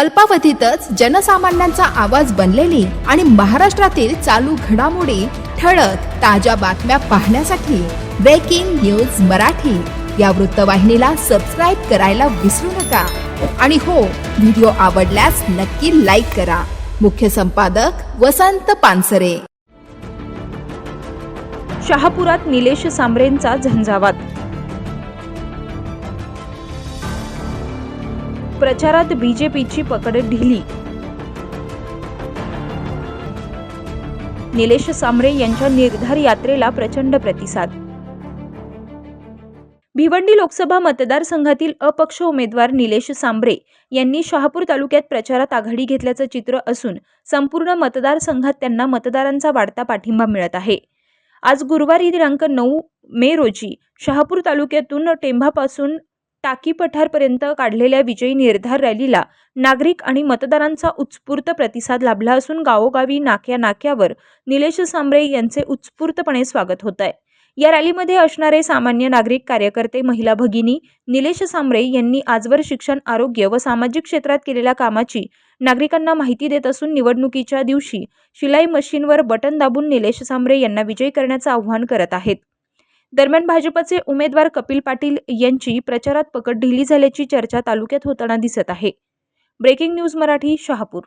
अल्पावधीतच जनसामान्यांचा आवाज बनलेली आणि महाराष्ट्रातील चालू घडामोडी ठळक ताज्या बातम्या पाहण्यासाठी ब्रेकिंग न्यूज मराठी. या वृत्तवाहिनीला सबस्क्राईब करायला विसरू नका. आणि हो व्हिडिओ आवडल्यास नक्की लाईक करा. मुख्य संपादक वसंत पानसरे. शहापुरात निलेश सांबरेंचा झंझावात प्रचारात बीजेपीची पकड ढिली. निलेश सांबरे यांच्या निर्धार यात्रेला प्रचंड प्रतिसाद. भिवंडी लोकसभा मतदारसंघातील अपक्ष उमेदवार निलेश सांबरे यांनी शहापूर तालुक्यात प्रचारात आघाडी घेतल्याचं चित्र असून संपूर्ण मतदारसंघात त्यांना मतदारांचा वाढता पाठिंबा मिळत आहे. आज गुरुवारी दिनांक नऊ मे रोजी शहापूर तालुक्यातून टेंभापासून टाकी पठारपर्यंत काढलेल्या विजयी निर्धार रॅलीला नागरिक आणि मतदारांचा उत्स्फूर्त प्रतिसाद लाभला असून गावोगावी नाक्या नाक्यावर निलेश सांबरे यांचे उत्स्फूर्तपणे स्वागत होत आहे. या रॅलीमध्ये असणारे सामान्य नागरिक कार्यकर्ते महिला भगिनी निलेश सांबरे यांनी आजवर शिक्षण आरोग्य व सामाजिक क्षेत्रात केलेल्या कामाची नागरिकांना माहिती देत असून निवडणुकीच्या दिवशी शिलाई मशीनवर बटन दाबून निलेश सांबरे यांना विजयी करण्याचं आव्हान करत आहेत. दरम्यान भाजपचे उमेदवार कपिल पाटील यांची प्रचारात पकड ढिली झाल्याची चर्चा तालुक्यात होताना दिसत आहे. Breaking news Marathi Shahapur.